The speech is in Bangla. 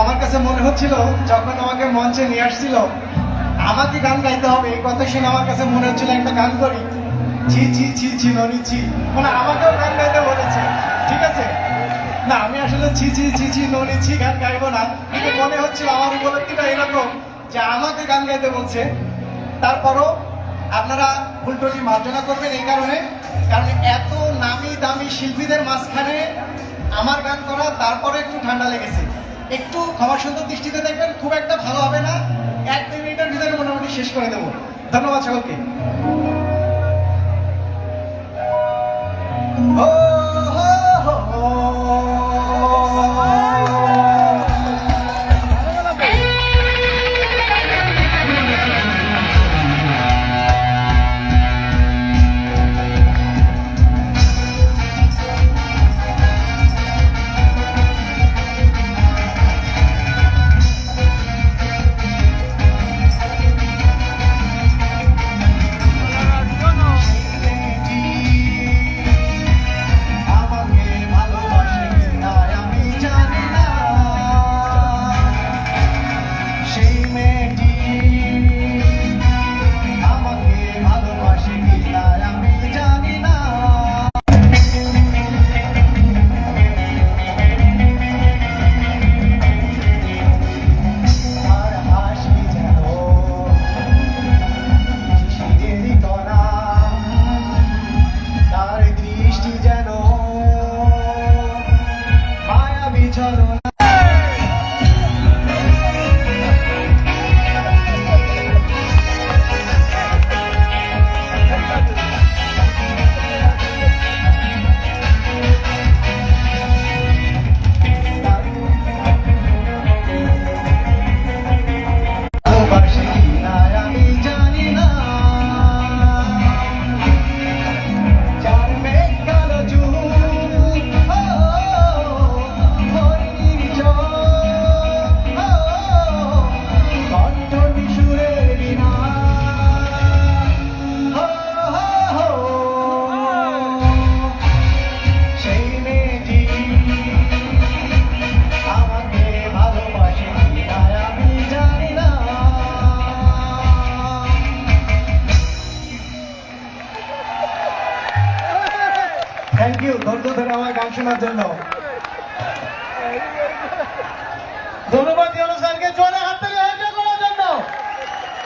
আমার কাছে মনে হচ্ছিল, যখন আমাকে মঞ্চে নিয়ে আসছিল, আমাকে গান গাইতে হবে, এই কথা শুনে আমার কাছে মনে হচ্ছিল একটা গান করি। ছি ছি ছি ছি, ননি, ছি। মানে আমাকেও গান গাইতে বলেছে, ঠিক আছে? না, আমি আসলে ছি ছি ছি ছি, ননি, ছি গান গাইবো না। কিন্তু মনে হচ্ছিল আমার উপলব্ধিটা এরকম যে আমাকে গান গাইতে বলছে। তারপরও আপনারা উল্টোটি মার্জনা করবেন এই কারণে, কারণ এত নামি দামি শিল্পীদের মাঝখানে আমার গান করা তারপরে একটু ঠান্ডা লেগেছে। একটু খাবার সুন্দর দৃষ্টিতে দেখবেন, খুব একটা ভালো হবে না। এক দুই মিনিটের ভিতরে মোটামুটি শেষ করে দেবো। ধন্যবাদ সকলকে। থ্যাংক ইউ ধৈর্য ধরে আমার গান শোনার জন্য। ধন্যবাদ স্যারকে। জোরে হাত তালি